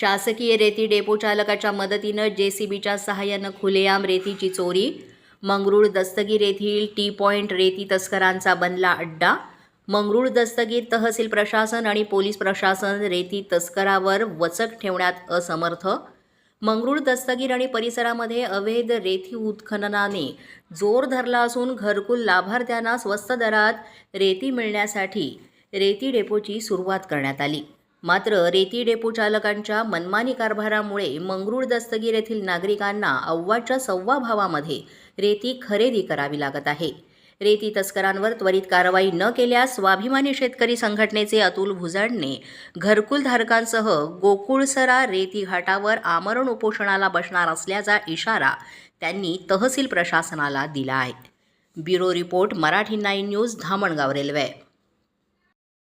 शासकीय रेती डेपो चालकाच्या मदतीनं जे सी बीच्या सहाय्यानं खुलेआम रेतीची चोरी. मंगरूळ दस्तगीर येथील टी पॉइंट रेती तस्करांचा बनला अड्डा. मंगरूळ दस्तगीर तहसील प्रशासन आणि पोलीस प्रशासन रेती तस्करावर वचक ठेवण्यात असमर्थ. मंगरूळ दस्तगीर आणि परिसरामध्ये अवैध रेती उत्खननाने जोर धरला असून घरकुल लाभार्थ्यांना स्वस्त दरात रेती मिळण्यासाठी रेती डेपोची सुरुवात करण्यात आली. मात्र रेती डेपो चालकांच्या मनमानी कारभारामुळे मंगरूळ दस्तगीर येथील नागरिकांना अव्वाच्या सव्वा भावामध्ये रेती खरेदी करावी लागत आहे. रेती तस्करांवर त्वरित कारवाई न केल्यास स्वाभिमानी शेतकरी संघटनेचे अतुल भुजाडने घरकुलधारकांसह गोकुळसरा रेती घाटावर आमरण उपोषणाला बसणार असल्याचा इशारा त्यांनी तहसील प्रशासनाला दिला आहे. Bureau report Marathi nine news Dhamangaon Railway.